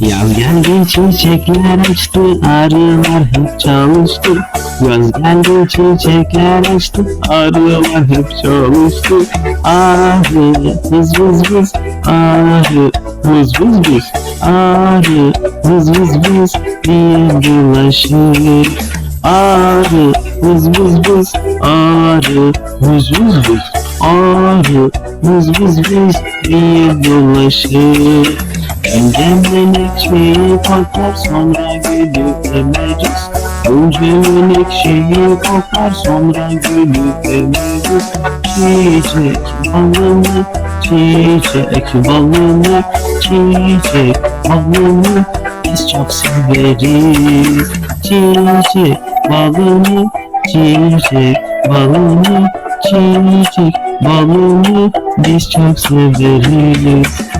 Yaz geldi çiçekler açtı arılar hep çalıştı. Yaz geldi çiçekler açtı arılar hep çalıştı. Arı vız vız vız. Arı vız vız vız. Arı vız vız vız. Diye dolaşır Arı vız vız vız. Arı vız vız vız. Arı vız vız vız. Diye dolaşır Önce menekşeyi koklar sonra gülü emeriz Önce menekşeyi koklar sonra gülü emeriz Çiçek balını, çiçek balını, çiçek balını biz çok severiz. Çiçek balını, çiçek balını, çiçek balını biz çok severiz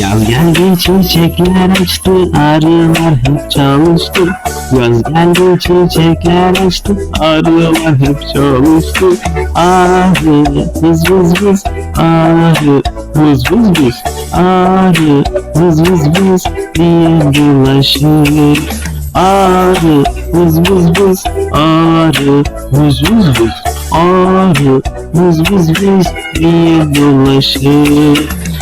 Yaz geldi çiçekler açtı arılar hep çalıştı. Yaz geldi çiçekler açtı arılar hep çalıştı. Arı vız vız vız. Arı vız vız vız. Arı vız vız vız diye dolaşır Arı vız vız vız. Arı vız vız vız. Arı vız vız vız diye dolaşır